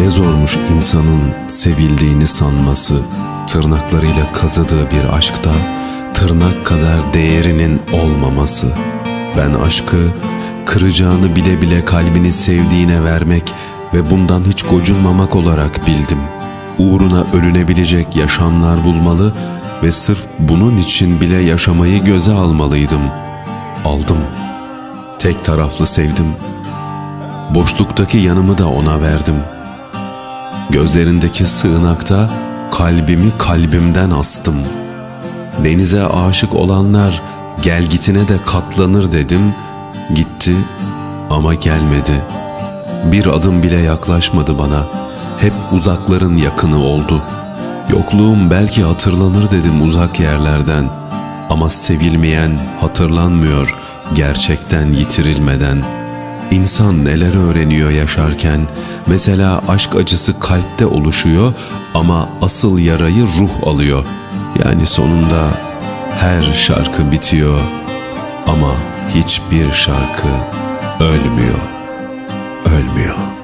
Ne zormuş insanın sevildiğini sanması, tırnaklarıyla kazıdığı bir aşkta tırnak kadar değerinin olmaması. Ben aşkı kıracağını bile bile kalbini sevdiğine vermek ve bundan hiç gocunmamak olarak bildim. Uğruna ölünebilecek yaşamlar bulmalı ve sırf bunun için bile yaşamayı göze almalıydım. Aldım. Tek taraflı sevdim. Boşluktaki yanımı da ona verdim. Gözlerindeki sığınakta kalbimi kalbimden astım. Denize aşık olanlar gelgitine de katlanır dedim. Gitti ama gelmedi. Bir adım bile yaklaşmadı bana. Hep uzakların yakını oldu. Yokluğum belki hatırlanır dedim uzak yerlerden. Ama sevilmeyen hatırlanmıyor gerçekten yitirilmeden. İnsan neler öğreniyor yaşarken, mesela aşk acısı kalpte oluşuyor ama asıl yarayı ruh alıyor. Yani sonunda her şarkı bitiyor ama hiçbir şarkı ölmüyor, ölmüyor.